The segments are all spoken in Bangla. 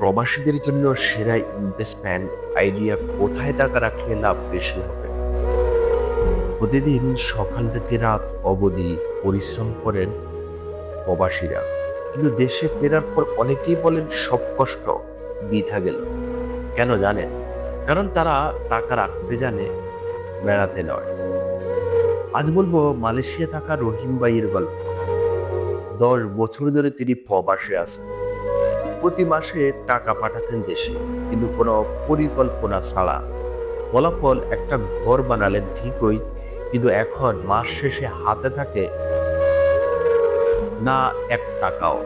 প্রবাসীদের জন্য সেরা ইনভেস্টমেন্ট আইডিয়া কোথায় টাকা রাখলে লাভ বেশি হবে? প্রতিদিন সকাল থেকে রাত অবধি পরিশ্রম করেন প্রবাসীরা। কিন্তু দেশে ফেরার পর অনেকেই বলেন সব কষ্ট বৃথা গেল। কেন জানেন? কারণ তারা টাকা রাখতে জানে, বেড়াতে নয়। আজ বলব মালয়েশিয়া থাকা রহিম ভাইয়ের গল্প। দশ বছর ধরে তিনি প্রবাসে আছেন। প্রতি মাসে টাকা পাঠাতেন দেশে, কিন্তু কোনো পরিকল্পনা ছাড়া। ফলাফল একটা ঘর বানালেন ঠিকই, কিন্তু এখন মাস শেষে হাতে থাকে না এক টাকাও।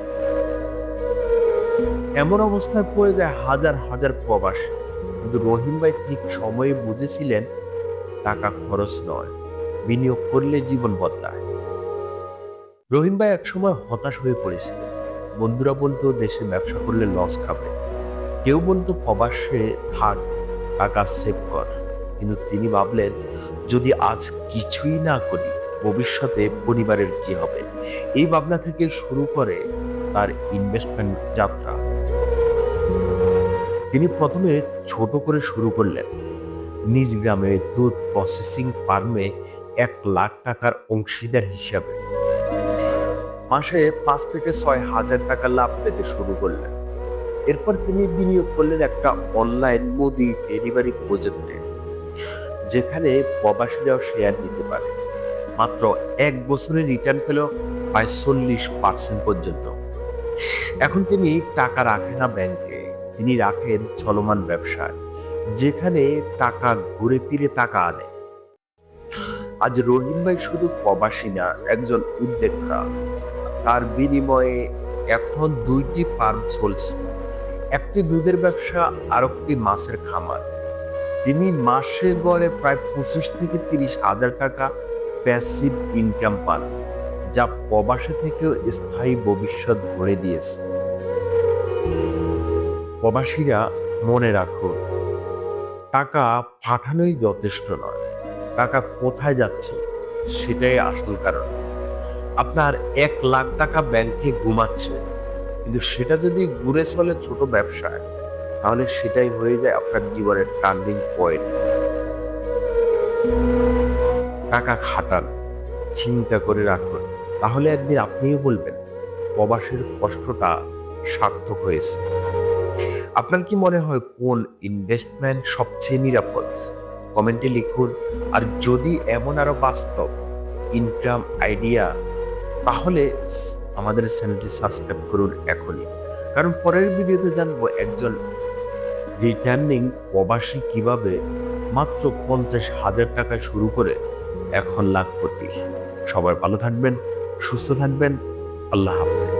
এমন অবস্থায় পড়ে যায় হাজার হাজার প্রবাসী, কিন্তু রহিম ভাই ঠিক সময়ে বুঝেছিলেন টাকা খরচ নয়, বিনিয়োগ করলে জীবন বদলায়। রহিম ভাই একসময় হতাশ হয়ে পড়েছিলেন। বন্ধুরা বলতো, দেশে ব্যবসা করলে লস খাবে। কেউ বলতো, প্রবাসে থাক টাকা সেভ কর। কিন্তু তিনি ভাবলেন, যদি আজ কিছুই না করি, ভবিষ্যতে পরিবারের কি হবে? এই ভাবনা থেকে শুরু করে তার ইনভেস্টমেন্ট যাত্রা। তিনি প্রথমে ছোট করে শুরু করলেন। নিজ গ্রামে দুধ প্রসেসিং ফার্মে এক লাখ টাকার অংশীদার হিসাবে। মাসে পাঁচ থেকে ছয় হাজার টাকা লাভ পেতে শুরু করলেন। এরপর তিনি বিনিয়োগ করলেন একটা অনলাইন মুদি ডেলিভারি প্রজেক্টে, যেখানে প্রবাসীরাও শেয়ার নিতে পারে। মাত্র এক বছরে রিটার্ন পেল প্রায় চল্লিশ পার্সেন্ট পর্যন্ত। এখন তিনি টাকা রাখেন না ব্যাংকে, তিনি রাখেন চলমান ব্যবসায়, যেখানে টাকা ঘুরে ফিরে টাকা আনে। আজ রহিম ভাই শুধু প্রবাসী না, একজন উদ্যোক্তা। তার বিনিময়ে এখন দুইটি ফার্ম চলছে। একটি দুধের ব্যবসা আর একটি মাছের খামার। তিনি মাসে গড়ে প্রায় পঁচিশ থেকে তিরিশ হাজার টাকা প্যাসিভ ইনকাম পান, যা প্রবাসে থেকেও স্থায়ী ভবিষ্যৎ গড়ে দিয়েছে। প্রবাসীরা মনে রাখুন টাকা পাঠানোই যথেষ্ট নয়। টাকা কোথায় যাচ্ছে, সেটাই আসল কারণ। আপনার এক লাখ টাকা ব্যাংকে ঘুমাচ্ছে। কিন্তু সেটা যদি ঘুরে চলে ছোট ব্যবসায়, তাহলে সেটাই হয়ে যায় আপনার জীবনের টার্নিং পয়েন্ট টাকা খাটান, চিন্তা করে রাখুন। তাহলে একদিন আপনিও বলবেন, প্রবাসের কষ্টটা সার্থক হয়েছে। আপনার কি মনে হয় কোন ইনভেস্টমেন্ট সবচেয়ে নিরাপদ? কমেন্টে লিখুন। আর যদি এমন আরও বাস্তব ইনকাম আইডিয়া তাহলে আমাদের চ্যানেলটি সাবস্ক্রাইব করুন এখনই। কারণ পরের ভিডিওতে জানব একজন রিটার্নিং প্রবাসী কীভাবে মাত্র পঞ্চাশ হাজার টাকা শুরু করে এখন লাখপতি। সবাই ভালো থাকবেন, সুস্থ থাকবেন, আল্লাহ হাফেজ।